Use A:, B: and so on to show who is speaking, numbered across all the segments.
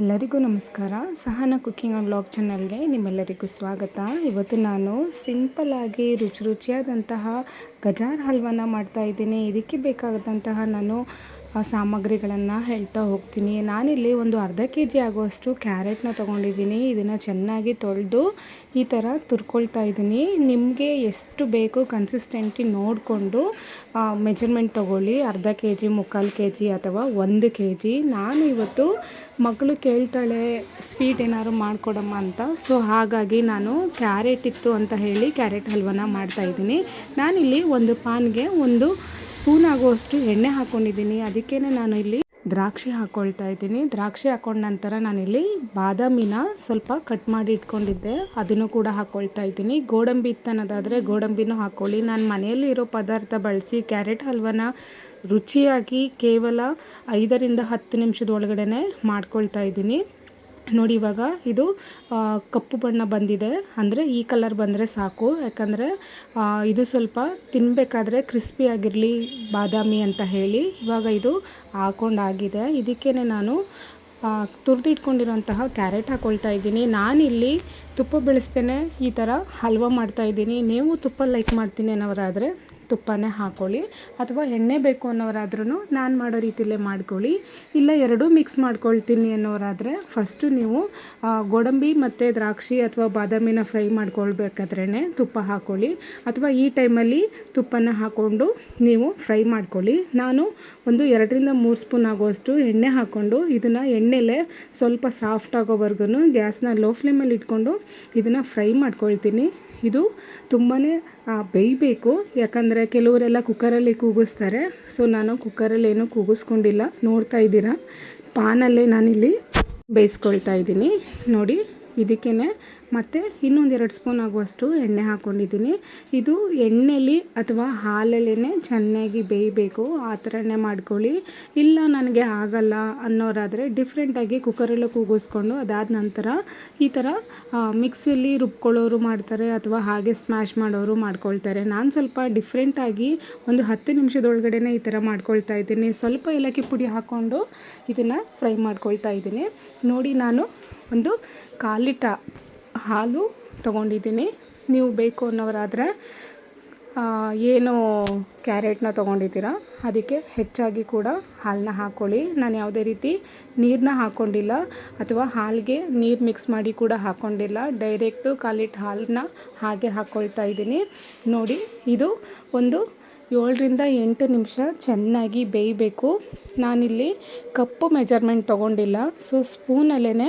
A: ಎಲ್ಲರಿಗೂ ನಮಸ್ಕಾರ. ಸಹನ cooking and blog ಚಾನಲ್ಗೆ ನಿಮ್ಮೆಲ್ಲರಿಗೂ ಸ್ವಾಗತ. ಇವತ್ತು ನಾನು ಸಿಂಪಲ್ಲಾಗಿ ರುಚಿ ರುಚಿಯಾದಂತಹ ಗಜಾರ್ ಹಲ್ವನ ಮಾಡ್ತಾ ಇದ್ದೀನಿ. ಇದಕ್ಕೆ ಬೇಕಾದಂತಹ ನಾನು ಸಾಮಗ್ರಿಗಳನ್ನು ಹೇಳ್ತಾ ಹೋಗ್ತೀನಿ. ನಾನಿಲ್ಲಿ ಒಂದು ಅರ್ಧ ಕೆ ಜಿ ಆಗುವಷ್ಟು ಕ್ಯಾರೆಟ್ನ ತೊಗೊಂಡಿದ್ದೀನಿ. ಇದನ್ನು ಚೆನ್ನಾಗಿ ತೊಳೆದು ಈ ಥರ ತುರ್ಕೊಳ್ತಾ ಇದ್ದೀನಿ. ನಿಮಗೆ ಎಷ್ಟು ಬೇಕು ಕನ್ಸಿಸ್ಟೆಂಟಿ ನೋಡಿಕೊಂಡು ಮೆಜರ್ಮೆಂಟ್ ತೊಗೊಳ್ಳಿ. ಅರ್ಧ ಕೆ ಜಿ ಮುಕ್ಕಾಲು ಕೆ ಜಿ ಅಥವಾ ಒಂದು ಕೆ ಜಿ ನಾನು ಇವತ್ತು ಮಗಳು ಕೇಳ್ತಾಳೆ ಸ್ವೀಟ್ ಏನಾದ್ರು ಮಾಡಿಕೊಡಮ್ಮ ಅಂತ. ಸೊ ಹಾಗಾಗಿ ನಾನು ಕ್ಯಾರೆಟ್ ಇತ್ತು ಅಂತ ಹೇಳಿ ಕ್ಯಾರೆಟ್ ಹಲ್ವನ ಮಾಡ್ತಾಯಿದ್ದೀನಿ ನಾನಿಲ್ಲಿ ಒಂದು ಪಾನ್ಗೆ ಒಂದು ಸ್ಪೂನ್ ಆಗುವಷ್ಟು ಎಣ್ಣೆ ಹಾಕ್ಕೊಂಡಿದ್ದೀನಿ ಅದಕ್ಕೇ ನಾನು ಇಲ್ಲಿ ದ್ರಾಕ್ಷಿ ಹಾಕ್ಕೊಳ್ತಾ ಇದ್ದೀನಿ. ದ್ರಾಕ್ಷಿ ಹಾಕೊಂಡ ನಂತರ ನಾನಿಲ್ಲಿ ಬಾದಾಮಿನ ಸ್ವಲ್ಪ ಕಟ್ ಮಾಡಿ ಇಟ್ಕೊಂಡಿದ್ದೆ. ಅದನ್ನು ಕೂಡ ಹಾಕ್ಕೊಳ್ತಾ ಇದ್ದೀನಿ. ಗೋಡಂಬಿ ಇತ್ತನ್ನೋದಾದರೆ ಗೋಡಂಬಿನೂ ಹಾಕ್ಕೊಳ್ಳಿ ನಾನು ಮನೆಯಲ್ಲಿ ಇರೋ ಪದಾರ್ಥ ಬಳಸಿ ಕ್ಯಾರೆಟ್ ಹಲ್ವನ ರುಚಿಯಾಗಿ ಕೇವಲ ಐದರಿಂದ ಹತ್ತು ನಿಮಿಷದ ಒಳಗಡೆ ಮಾಡ್ಕೊಳ್ತಾ ಇದ್ದೀನಿ. ನೋಡಿ ಇವಾಗ ಇದು ಕಪ್ಪು ಬಣ್ಣ ಬಂದಿದೆ. ಅಂದರೆ ಈ ಕಲರ್ ಬಂದರೆ ಸಾಕು. ಯಾಕಂದರೆ ಇದು ಸ್ವಲ್ಪ ತಿನ್ನಬೇಕಾದ್ರೆ ಕ್ರಿಸ್ಪಿ ಆಗಿರಲಿ, ಬಾದಾಮಿ ಅಂತ ಹೇಳಿ ಇವಾಗ ಇದು ಹಾಕೊಂಡಾಗಿದೆ ಇದಕ್ಕೇ ನಾನು ತುರಿದಿಟ್ಕೊಂಡಿರೋಂತಹ ಕ್ಯಾರೆಟ್ ಹಾಕ್ಕೊಳ್ತಾ ಇದ್ದೀನಿ. ನಾನಿಲ್ಲಿ ತುಪ್ಪ ಬೆಳೆಸ್ತೇನೆ, ಈ ಥರ ಹಲ್ವ ಮಾಡ್ತಾಯಿದ್ದೀನಿ ನೀವು ತುಪ್ಪ ಲೈಕ್ ಮಾಡ್ತೀನಿ ಅನ್ನೋರಾದರೆ ತುಪ್ಪನೇ ಹಾಕೊಳ್ಳಿ ಅಥವಾ ಎಣ್ಣೆ ಬೇಕು ಅನ್ನೋರಾದ್ರೂ ನಾನು ಮಾಡೋ ರೀತಿಯಲ್ಲೇ ಮಾಡ್ಕೊಳ್ಳಿ. ಇಲ್ಲ ಎರಡೂ ಮಿಕ್ಸ್ ಮಾಡ್ಕೊಳ್ತೀನಿ ಅನ್ನೋರಾದರೆ ಫಸ್ಟು ನೀವು ಗೋಡಂಬಿ ಮತ್ತು ದ್ರಾಕ್ಷಿ ಅಥವಾ ಬಾದಾಮಿನ ಫ್ರೈ ಮಾಡ್ಕೊಳ್ಬೇಕಾದ್ರೇ ತುಪ್ಪ ಹಾಕ್ಕೊಳ್ಳಿ ಅಥವಾ ಈ ಟೈಮಲ್ಲಿ ತುಪ್ಪನ ಹಾಕ್ಕೊಂಡು ನೀವು ಫ್ರೈ ಮಾಡ್ಕೊಳ್ಳಿ. ನಾನು ಒಂದು ಎರಡರಿಂದ ಮೂರು ಸ್ಪೂನ್ ಆಗೋಷ್ಟು ಎಣ್ಣೆ ಹಾಕ್ಕೊಂಡು ಇದನ್ನು ಎಣ್ಣೆಲೆ ಸ್ವಲ್ಪ ಸಾಫ್ಟ್ ಆಗೋವರೆಗೂ ಗ್ಯಾಸ್ನ ಲೋ ಫ್ಲೇಮಲ್ಲಿ ಇಟ್ಕೊಂಡು ಇದನ್ನು ಫ್ರೈ ಮಾಡ್ಕೊಳ್ತೀನಿ. ಇದು ತುಂಬಾ ಬೇಯಬೇಕು. ಯಾಕಂದರೆ ಕೆಲವರೆಲ್ಲ ಕುಕ್ಕರಲ್ಲಿ ಕೂಗಿಸ್ತಾರೆ. ಸೊ, ನಾನು ಕುಕ್ಕರಲ್ಲಿ ಏನೂ ಕೂಗಿಸ್ಕೊಂಡಿಲ್ಲ. ನೋಡ್ತಾ ಇದ್ದೀರಾ? ಪಾನಲ್ಲೇ ನಾನಿಲ್ಲಿ ಬೇಯಿಸ್ಕೊಳ್ತಾ ಇದ್ದೀನಿ. ನೋಡಿ. ಇದಕ್ಕೇ ಮತ್ತು ಇನ್ನೊಂದು ಎರಡು ಸ್ಪೂನ್ ಆಗುವಷ್ಟು ಎಣ್ಣೆ ಹಾಕ್ಕೊಂಡಿದ್ದೀನಿ. ಇದು ಎಣ್ಣೆಲಿ ಅಥವಾ ಹಾಲಲ್ಲೇ ಚೆನ್ನಾಗಿ ಬೇಯಬೇಕು. ಆ ಥರನೇ ಮಾಡ್ಕೊಳ್ಳಿ. ಇಲ್ಲ ನನಗೆ ಆಗಲ್ಲ ಅನ್ನೋರಾದರೆ ಡಿಫ್ರೆಂಟಾಗಿ ಕುಕ್ಕರಲ್ಲೂ ಕೂಗಿಸ್ಕೊಂಡು ಅದಾದ ನಂತರ ಈ ಥರ ಮಿಕ್ಸಿಯಲ್ಲಿ ರುಬ್ಕೊಳ್ಳೋರು ಮಾಡ್ತಾರೆ ಅಥವಾ ಹಾಗೆ ಸ್ಮ್ಯಾಶ್ ಮಾಡೋರು ಮಾಡ್ಕೊಳ್ತಾರೆ. ನಾನು ಸ್ವಲ್ಪ ಡಿಫ್ರೆಂಟಾಗಿ ಒಂದು ಹತ್ತು ನಿಮಿಷದೊಳಗಡೆ ಈ ಥರ ಮಾಡ್ಕೊಳ್ತಾ ಇದ್ದೀನಿ. ಸ್ವಲ್ಪ ಏಲಕ್ಕಿ ಪುಡಿ ಹಾಕ್ಕೊಂಡು ಇದನ್ನು ಫ್ರೈ ಮಾಡ್ಕೊಳ್ತಾ ಇದ್ದೀನಿ. ನೋಡಿ ನಾನು ಒಂದು ಕಾಲಿಟ ಹಾಲು ತೊಗೊಂಡಿದ್ದೀನಿ. ನೀವು ಬೇಕು ಅನ್ನೋರಾದರೆ ಏನು ಕ್ಯಾರೆಟ್ನ ತೊಗೊಂಡಿದ್ದೀರ, ಅದಕ್ಕೆ ಹೆಚ್ಚಾಗಿ ಕೂಡ ಹಾಲನ್ನ ಹಾಕ್ಕೊಳ್ಳಿ ನಾನು ಯಾವುದೇ ರೀತಿ ನೀರನ್ನ ಹಾಕ್ಕೊಂಡಿಲ್ಲ ಅಥವಾ ಹಾಲಿಗೆ ನೀರು ಮಿಕ್ಸ್ ಮಾಡಿ ಕೂಡ ಹಾಕ್ಕೊಂಡಿಲ್ಲ ಡೈರೆಕ್ಟು ಕಾಲಿಟ್ಟು ಹಾಲನ್ನ ಹಾಗೆ ಹಾಕ್ಕೊಳ್ತಾ ಇದ್ದೀನಿ. ನೋಡಿ, ಇದು ಒಂದು ಏಳರಿಂದ ಎಂಟು ನಿಮಿಷ ಚೆನ್ನಾಗಿ ಬೇಯಬೇಕು. ನಾನಿಲ್ಲಿ ಕಪ್ಪು ಮೆಜರ್ಮೆಂಟ್ ತೊಗೊಂಡಿಲ್ಲ. ಸೊ ಸ್ಪೂನಲ್ಲೇ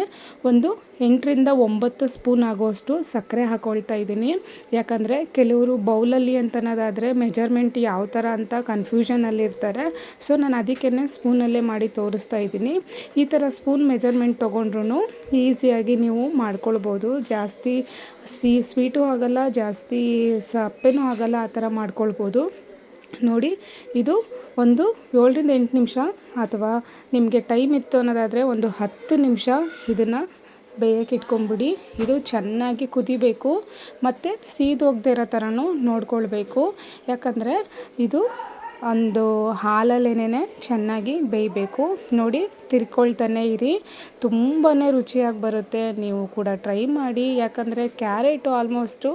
A: ಒಂದು ಎಂಟರಿಂದ ಒಂಬತ್ತು ಸ್ಪೂನ್ ಆಗೋಷ್ಟು ಸಕ್ಕರೆ ಹಾಕ್ಕೊಳ್ತಾ ಇದ್ದೀನಿ. ಯಾಕಂದರೆ ಕೆಲವರು ಬೌಲಲ್ಲಿ ಅಂತನೋದಾದರೆ ಮೆಜರ್ಮೆಂಟ್ ಯಾವ ಥರ ಅಂತ ಕನ್ಫ್ಯೂಷನಲ್ಲಿರ್ತಾರೆ ಸೊ, ನಾನು ಅದಕ್ಕೇ ಸ್ಪೂನಲ್ಲೇ ಮಾಡಿ ತೋರಿಸ್ತಾ ಇದ್ದೀನಿ. ಈ ಥರ ಸ್ಪೂನ್ ಮೆಜರ್ಮೆಂಟ್ ತೊಗೊಂಡ್ರೂ ಈಸಿಯಾಗಿ ನೀವು ಮಾಡ್ಕೊಳ್ಬೋದು. ಜಾಸ್ತಿ ಸಿ, ಸ್ವೀಟೂ ಆಗೋಲ್ಲ, ಜಾಸ್ತಿ ಸಪ್ಪೆನೂ ಆಗೋಲ್ಲ ಆ ಥರ ಮಾಡ್ಕೊಳ್ಬೋದು. ನೋಡಿ, ಇದು ಒಂದು ಏಳರಿಂದ ಎಂಟು ನಿಮಿಷ ಅಥವಾ ನಿಮಗೆ ಟೈಮ್ ಇತ್ತು ಅನ್ನೋದಾದರೆ ಒಂದು ಹತ್ತು ನಿಮಿಷ ಇದನ್ನು ಬೇಯಕ್ಕೆ ಇಟ್ಕೊಂಬಿಡಿ ಇದು ಚೆನ್ನಾಗಿ ಕುದಿಬೇಕು ಮತ್ತು ಸೀದೋಗದೆ ಇರೋ ಥರನೂ ನೋಡ್ಕೊಳ್ಬೇಕು. ಯಾಕಂದರೆ ಇದು ಒಂದು ಹಾಲಲ್ಲೇನೆ ಚೆನ್ನಾಗಿ ಬೇಯಬೇಕು. ನೋಡಿ, ತಿರ್ಕೊಳ್ತಾನೆ ಇರಿ. ತುಂಬಾ ರುಚಿಯಾಗಿ ಬರುತ್ತೆ. ನೀವು ಕೂಡ ಟ್ರೈ ಮಾಡಿ. ಯಾಕಂದರೆ ಕ್ಯಾರೆಟು ಆಲ್ಮೋಸ್ಟು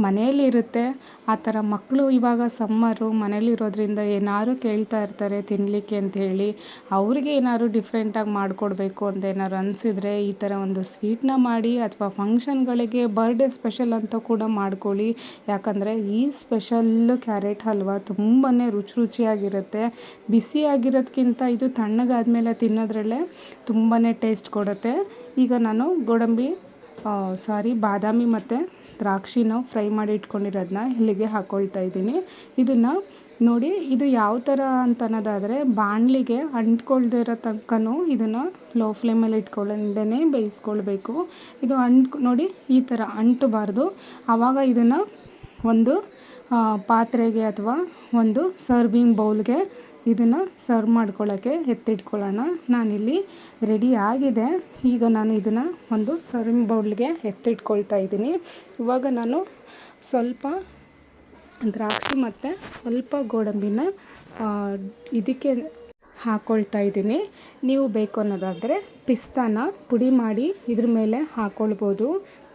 A: ಮನೆಯಲ್ಲಿ ಇರುತ್ತೆ ಆ ಥರ ಮಕ್ಕಳು ಇವಾಗ ಸಮ್ಮರು ಮನೇಲಿರೋದ್ರಿಂದ ಏನಾದ್ರು ಕೇಳ್ತಾ ಇರ್ತಾರೆ ತಿನ್ನಲಿಕ್ಕೆ ಅಂತ ಹೇಳಿ. ಅವ್ರಿಗೆ ಏನಾದ್ರು ಡಿಫ್ರೆಂಟಾಗಿ ಮಾಡಿಕೊಡ್ಬೇಕು ಅಂತ ಏನಾದ್ರು ಅನಿಸಿದ್ರೆ ಈ ಥರ ಒಂದು ಸ್ವೀಟ್ನ ಮಾಡಿ ಅಥವಾ ಫಂಕ್ಷನ್ಗಳಿಗೆ ಬರ್ಡೇ ಸ್ಪೆಷಲ್ ಅಂತ ಕೂಡ ಮಾಡ್ಕೊಳ್ಳಿ. ಯಾಕಂದರೆ ಈ ಸ್ಪೆಷಲ್ಲು ಕ್ಯಾರೆಟ್ ಹಲ್ವಾ ತುಂಬಾ ರುಚಿ ರುಚಿಯಾಗಿರುತ್ತೆ. ಬಿಸಿಯಾಗಿರೋದಕ್ಕಿಂತ ಇದು ತಣ್ಣಗಾದಮೇಲೆ ತಿನ್ನೋದ್ರಲ್ಲೇ ತುಂಬಾ ಟೇಸ್ಟ್ ಕೊಡುತ್ತೆ. ಈಗ ನಾನು ಗೋಡಂಬಿ ಸಾರಿ ಬಾದಾಮಿ ಮತ್ತು ದ್ರಾಕ್ಷಿನ ಫ್ರೈ ಮಾಡಿ ಇಟ್ಕೊಂಡಿರೋದನ್ನ ಇಲ್ಲಿಗೆ ಹಾಕ್ಕೊಳ್ತಾ ಇದ್ದೀನಿ. ಇದನ್ನು ನೋಡಿ, ಇದು ಯಾವ ಥರ ಅಂತ ಅನ್ನೋದಾದರೆ ಬಾಣಲಿಗೆ ಅಂಟ್ಕೊಳ್ದೇ ಇರೋ ತನಕನೂ ಇದನ್ನು ಲೋ ಫ್ಲೇಮಲ್ಲಿ ಇಟ್ಕೊಳ್ಳದೇ ಬೇಯಿಸ್ಕೊಳ್ಬೇಕು. ಇದು ಅಂಟ್, ನೋಡಿ, ಈ ಥರ ಅಂಟಬಾರ್ದು. ಆವಾಗ ಇದನ್ನು ಒಂದು ಪಾತ್ರೆಗೆ ಅಥವಾ ಒಂದು ಸರ್ವಿಂಗ್ ಬೌಲ್ಗೆ ಇದನ್ನು ಸರ್ವ್ ಮಾಡ್ಕೊಳ್ಳೋಕ್ಕೆ ಎತ್ತಿಟ್ಕೊಳ್ಳೋಣ. ನಾನಿಲ್ಲಿ ರೆಡಿ ಆಗಿದೆ. ಈಗ ನಾನು ಇದನ್ನು ಒಂದು ಸರ್ವಿಂಗ್ ಬೌಲ್ಗೆ ಎತ್ತಿಟ್ಕೊಳ್ತಾ ಇದ್ದೀನಿ. ಇವಾಗ ನಾನು ಸ್ವಲ್ಪ ದ್ರಾಕ್ಷಿ ಮತ್ತು ಸ್ವಲ್ಪ ಗೋಡಂಬಿನ ಇದಕ್ಕೆ ಹಾಕ್ಕೊಳ್ತಾ ಇದ್ದೀನಿ. ನೀವು ಬೇಕು ಅನ್ನೋದಾದರೆ ಪಿಸ್ತಾನ ಪುಡಿ ಮಾಡಿ ಇದ್ರ ಮೇಲೆ ಹಾಕ್ಕೊಳ್ಬೋದು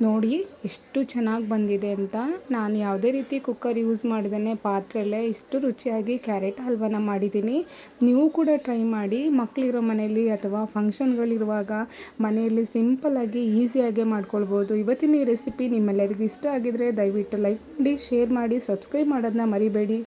A: ನೋಡಿ ಎಷ್ಟು ಚೆನ್ನಾಗಿ ಬಂದಿದೆ ಅಂತ. ನಾನು ಯಾವುದೇ ರೀತಿ ಕುಕ್ಕರ್ ಯೂಸ್ ಮಾಡಿದ್ದೇನೆ ಪಾತ್ರೆಯಲ್ಲೇ ಇಷ್ಟು ರುಚಿಯಾಗಿ ಕ್ಯಾರೆಟ್ ಹಲ್ವನ ಮಾಡಿದ್ದೀನಿ. ನೀವು ಕೂಡ ಟ್ರೈ ಮಾಡಿ. ಮಕ್ಕಳಿರೋ ಮನೆಯಲ್ಲಿ ಅಥವಾ ಫಂಕ್ಷನ್ಗಳಿರುವಾಗ ಮನೆಯಲ್ಲಿ ಸಿಂಪಲ್ಲಾಗಿ ಈಸಿಯಾಗಿ ಮಾಡ್ಕೊಳ್ಬೋದು. ಇವತ್ತಿನ ಈ ರೆಸಿಪಿ ನಿಮ್ಮೆಲ್ಲರಿಗೂ ಇಷ್ಟ ಆಗಿದರೆ ದಯವಿಟ್ಟು ಲೈಕ್ ಮಾಡಿ ಶೇರ್ ಮಾಡಿ ಸಬ್ಸ್ಕ್ರೈಬ್ ಮಾಡೋದನ್ನ ಮರಿಬೇಡಿ.